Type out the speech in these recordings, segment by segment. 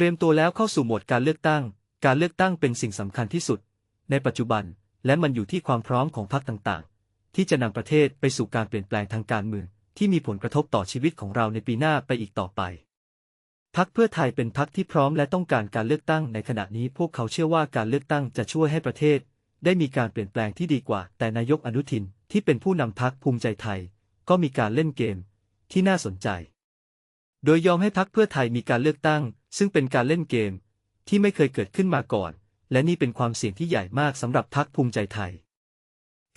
เตรียมตัวแล้วเข้าสู่โหมดการเลือกตั้ง การเลือกตั้งเป็นสิ่งสำคัญที่สุด ในปัจจุบัน และมันอยู่ที่ความพร้อมของพรรคต่างๆ ที่จะนำประเทศไปสู่การเปลี่ยนแปลงทางการเมืองที่มีผลกระทบต่อชีวิตของเราในปีหน้าไปอีกต่อไปพรรคเพื่อไทยเป็นพรรคที่พร้อมและต้องการการเลือกตั้งในขณะนี้พวกเขาเชื่อว่าการเลือกตั้งจะช่วยให้ประเทศ ได้มีการเปลี่ยนแปลงที่ดีกว่า แต่นายกอนุทินที่เป็นผู้นำพรรคภูมิใจไทย ก็มีการเล่นเกม ที่น่าสนใจ โดยยอมให้พรรคเพื่อไทยมีการเลือกตั้ง ซึ่งเป็นการเล่นเกมที่ไม่เคยเกิดขึ้นมาก่อน และนี่เป็นความเสี่ยงที่ใหญ่มากสำหรับพรรคภูมิใจไทย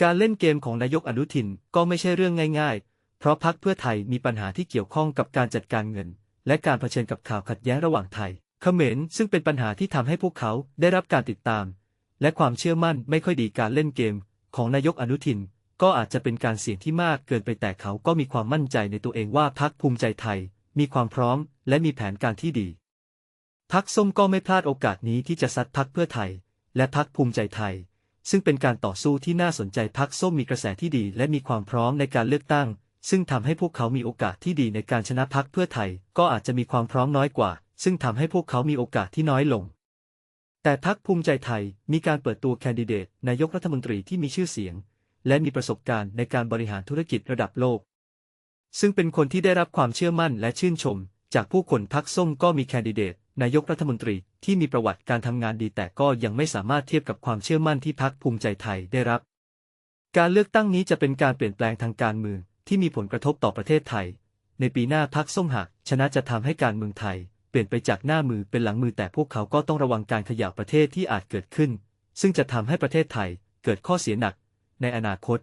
การเล่นเกมของนายกอนุทินก็ไม่ใช่เรื่องง่าย ๆ เพราะพรรคเพื่อไทยมีปัญหาที่เกี่ยวข้องกับการจัดการเงิน และการเผชิญกับข่าวขัดแย้งระหว่างไทยเขมรซึ่งเป็นปัญหาที่ทำให้พวกเขาได้รับการติดตาม และความเชื่อมั่นไม่ค่อยดีการเล่นเกม ของนายกอนุทิน ก็อาจจะเป็นการเสี่ยงที่มากเกินไปแต่เขาก็มีความมั่นใจในตัวเองว่าพรรคภูมิใจไทย มีความพร้อม และมีแผนการที่ดี พักส้มก็ไม่พลาดโอกาสนี้ที่จะซัดพักเพื่อไทย และพักภูมิใจไทย ซึ่งเป็นการต่อสู้ที่น่าสนใจพักส้มมีกระแสที่ดี และมีความพร้อมในการเลือกตั้ง ซึ่งทำให้พวกเขามีโอกาสที่ดีในการชนะพักเพื่อไทย ก็อาจจะมีความพร้อมน้อยกว่า ซึ่งทำให้พวกเขามีโอกาสที่น้อยลง แต่พักภูมิใจไทยมีการเปิดตัวแคนดิเดตนายกรัฐมนตรีที่มีชื่อเสียง และมีประสบการณ์ในการบริหารธุรกิจระดับโลก ซึ่งเป็นคนที่ได้รับความเชื่อมั่นและชื่นชม จากผู้คนพักส้มก็มีแคนดิเดต นายกรัฐมนตรีที่มีประวัติการทำงานดีแต่ก็ยังไม่สามารถเทียบกับความเชื่อมั่นที่พักภูมิใจไทยได้รับ การเลือกตั้งนี้จะเป็นการเปลี่ยนแปลงทางการเมืองที่มีผลกระทบต่อประเทศไทย ในปีหน้าพักส้มหักชนะจะทำให้การเมืองไทย เปลี่ยนไปจากหน้ามือเป็นหลังมือแต่พวกเขาก็ต้องระวังการขยับประเทศที่อาจเกิดขึ้น ซึ่งจะทำให้ประเทศไทยเกิดข้อเสียหนัก ในอนาคต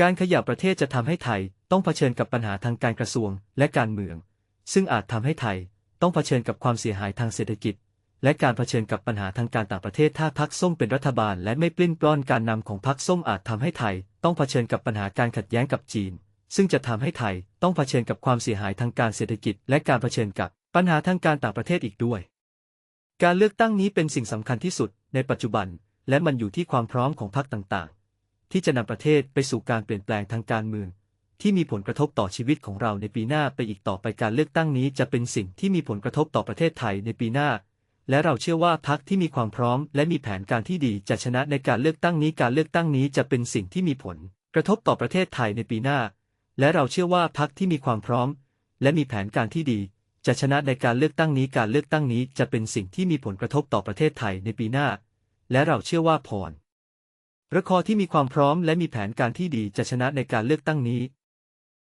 การขยับประเทศจะทำให้ไทยต้องเผชิญกับปัญหาทางการกระทรวงและการเมือง ซึ่งอาจทำให้ไทย ต้องเผชิญกับความเสียหายทางเศรษฐกิจ และการเผชิญกับปัญหาทางการต่างประเทศถ้าพรรคส้มเป็นรัฐบาล และไม่ปลิ้นปล้อนการนำของพรรคส้มอาจทำให้ไทย ต้องเผชิญกับปัญหาการขัดแย้งกับจีน ซึ่งจะทำให้ไทยต้องเผชิญกับความเสียหายทางการเศรษฐกิจ และการเผชิญกับปัญหาทางการต่างประเทศอีกด้วย การเลือกตั้งนี้เป็นสิ่งสำคัญที่สุดในปัจจุบัน และมันอยู่ที่ความพร้อมของพรรคต่างๆ ที่จะนำประเทศไปสู่การเปลี่ยนแปลงทางการเมือง ที่มีผลกระทบต่อชีวิตของเราในปีหน้าไปอีกต่อไปการเลือกตั้งนี้จะเป็นสิ่งที่มีผลกระทบต่อประเทศไทยในปีหน้า และเราเชื่อว่าพรรคที่มีความพร้อม และมีแผนการที่ดีจะชนะในการเลือกตั้งนี้การเลือกตั้งนี้จะเป็นสิ่งที่มีผล กระทบต่อประเทศไทยในปีหน้า และเราเชื่อว่าพรรคที่มีความพร้อม และมีแผนการที่ดี จะชนะในการเลือกตั้งนี้การเลือกตั้งนี้จะเป็นสิ่งที่มีผลกระทบต่อประเทศไทยในปีหน้า และเราเชื่อว่าพรระคอที่มีความพร้อม และมีแผนการที่ดีจะชนะในการเลือกตั้งนี้